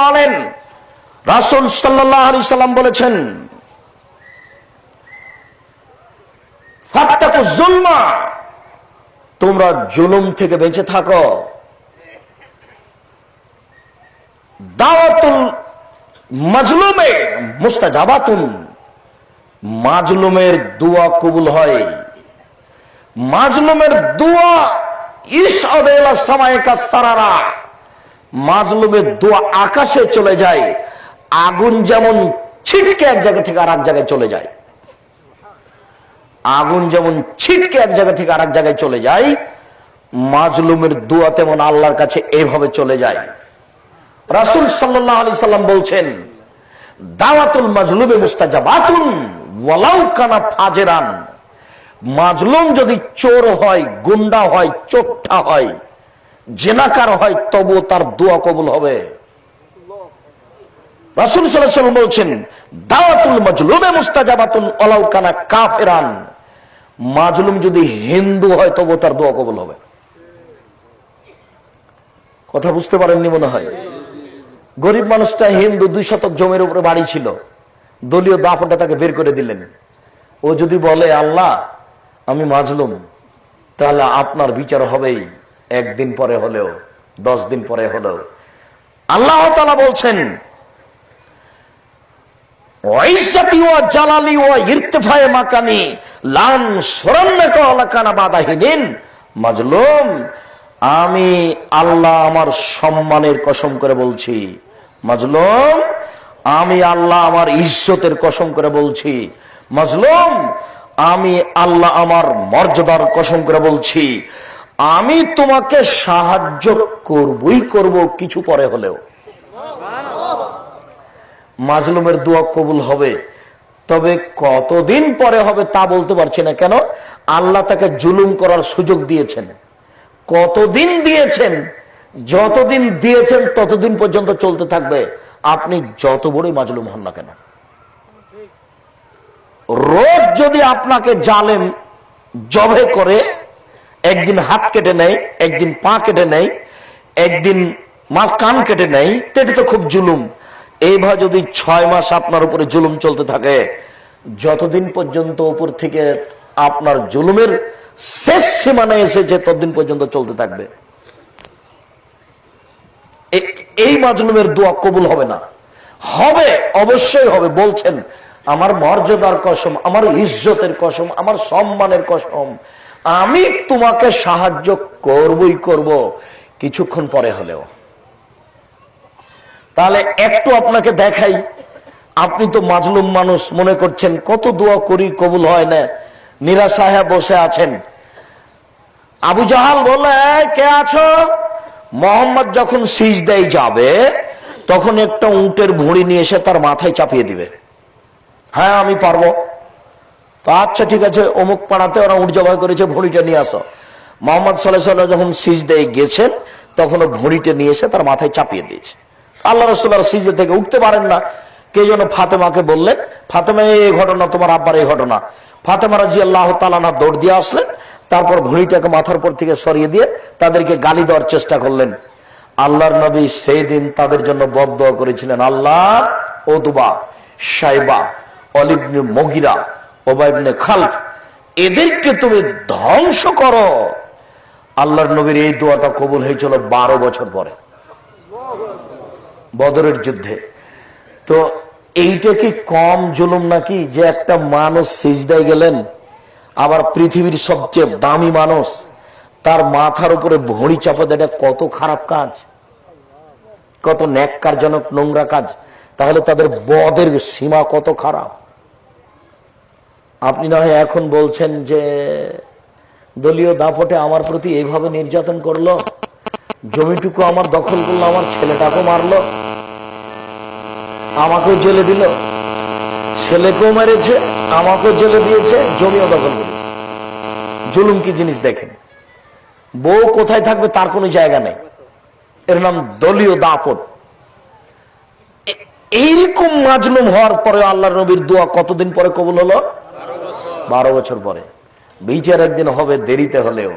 বলেন, রাসূল সাল্লাম বলেছেন জুলমা, তোমরা জুলুম থেকে বেঁচে থাকো। দাওয়াতুল মাজলুমে মুস্তাজাবাতুন, মাজলুমের দোয়া কবুল হয়। মাজলুমের দোয়া ইসআদেলা সামায়কা সারারা। মাজলুমের দোয়া আকাশে চলে যায়, আগুন যেমন ছিটকে এক জায়গা থেকে আর এক জায়গায় চলে যায়। আগুন যেমন ছিটকে এক জায়গা থেকে আর এক জায়গায় চলে যায়, মাজলুমের দোয়া তেমন আল্লাহর কাছে এইভাবে চলে যায়। রাসুল সাল্লাহ আলি সাল্লাম বলছেন, দাওয়াতুল মাজলুমে মুস্তাজাবাতুন ওয়ালাউ কানা ফাজেরান। মাজলুম যদি চোর হয়, গুন্ডা হয় চোট্টা হয় জেনাকার হয় তবু তার দোয়া কবুল হবে। রাসুল সাল্লাম বলছেন, দাওয়াতুল মাজলুমে মুস্তাজাবাতুন ওয়ালাউ কানা কাফেরান। মাজলুম যদি হিন্দু হয় তবু তার দোয়া কবুল হবে। কথা বুঝতে পারেননি মনে হয়? গরিব মানুষটা হিন্দু, দুই শতক জমির উপরে বাড়ি ছিল। দলীয় দাপটা তাকে বের করে দিলেন। ও যদি বলে, আল্লাহ, আমি মাজলুম, তাহলে আপনার বিচার হবেই। একদিন পরে হলেও, দশ দিন পরে হলেও। আল্লাহ বলছেন আমি আল্লাহ আমার সম্মানের কসম করে বলছি। মাজলুম, আমি আল্লাহ আমার ইজ্জতের কসম করে বলছি। মাজলুম, আমি আল্লাহ আমার মর্যাদার কসম করে বলছি। আমি তোমাকে সাহায্য করবই করব কিছু পরে হলেও। মাজলুমের দোয়া কবুল হবে। তবে কতদিন পরে হবে তা বলতে পারছি না। কেন? আল্লাহ তাকে জুলুম করার সুযোগ দিয়েছেন। কতদিন দিয়েছেন? যতদিন দিয়েছেন, ততদিন পর্যন্ত চলতে থাকবে। আপনি যত বড়ই মাজলুম হন না কেন? রোজ যদি আপনাকে জালেম জবে করে একদিন হাত কেটে নেয়, একদিন পা কেটে নেয়, একদিন মা কান কেটে নেয় তেটি তো খুব জুলুম। এইভাবে যদি ছয় মাস আপনার উপরে জুলুম চলতে থাকে, যতদিন পর্যন্ত উপর থেকে আপনার জুলুমের শেষ সীমানায় এসেছে ততদিন পর্যন্ত চলতে থাকবে। এই মাজলুমের দোয়া কবুল হবে না। হবে, অবশ্যই হবে, বলছেন, আমার মর্যাদার কসম, আমার ইজ্জতের কসম, আমার সম্মানের কসম আমি তোমাকে সাহায্য করবই করব কিছুক্ষণ পরে হলেও। তাহলে একটু আপনাকে দেখাই, আপনি তো মাজলুম মানুষ, মনে করছেন কত দোয়া করি কবুল হয় না নিরাশায় বসে আছেন। আবু জাহাল বলে কে আছো? মোহাম্মদ যখন সিজ দেয় যাবে, তখন একটা উটের ভুঁড়ি নিয়ে এসে তার মাথায় চাপিয়ে দিবে। হ্যাঁ আমি পারব। তো আচ্ছা ঠিক আছে, অমুক পাড়াতে ওরা উঠ জবাই করেছে, ভুঁড়িটা নিয়ে আসো। মোহাম্মদ সাল্লাহ যখন সিজদাই গেছেন তখন ও ভুঁড়িটা নিয়ে এসে তার মাথায় চাপিয়ে দিয়েছে। আল্লাহ রসুল্লাহ সিজে থেকে উঠতে পারেন না। কে যেন ফাতেমাকে বললেন, ফাতেমা, এই ঘটনা তোমার আব্বার এই ঘটনা। ফাতেমা রাজি আল্লাহ তালানা দৌড় দিয়ে আসলেন, তারপর ভুঁড়িটাকে মাথার পর থেকে সরিয়ে দিয়ে তাদেরকে গালি দেওয়ার চেষ্টা করলেন। আল্লাহর নবী সেই দিন তাদের জন্য বদ করেছিলেন, আল্লাহ, ওদুবা সাইবা অলিবনে মগিরা ওবাইবনে খালফ, এদেরকে তুমি ধ্বংস করো। আল্লাহর নবীর এই দোয়াটা কবুল হয়েছিল বারো বছর পরে, বদরের যুদ্ধে। তো এইটা কি কম জুলুম নাকি যে একটা মানুষ সিজদায় গেলেন, আবার পৃথিবীর সবচেয়ে দামি মানুষ, তার মাথার উপরে ভড়ি চাপা দেওয়া কত খারাপ কাজ, কত ন্যাক্কারজনক নোংরা কাজ, তাহলে তাদের বদের সীমা কত খারাপ। আপনি না হয় এখন বলছেন যে দলীয় দাপটে আমার প্রতি এইভাবে নির্যাতন করল? জমিটুকু আমার দখল করল, আমার ছেলেটাকে মারলো। আমাকেও জেলে দিল। ছেলেকেও মেরেছে, আমাকেও জেলে দিয়েছে, জমিও দখল করেছে। জুলুম কি জিনিস দেখেন? বউ কোথায় থাকবে তার কোনো জায়গা নেই। এর নাম দলীয় দাপট। এইরকম মাজলুম হওয়ার পরে আল্লাহ নবীর দোয়া কতদিন পরে কবুল হলো? বারো বছর পরে। বিচার একদিন হবে দেরিতে হলেও।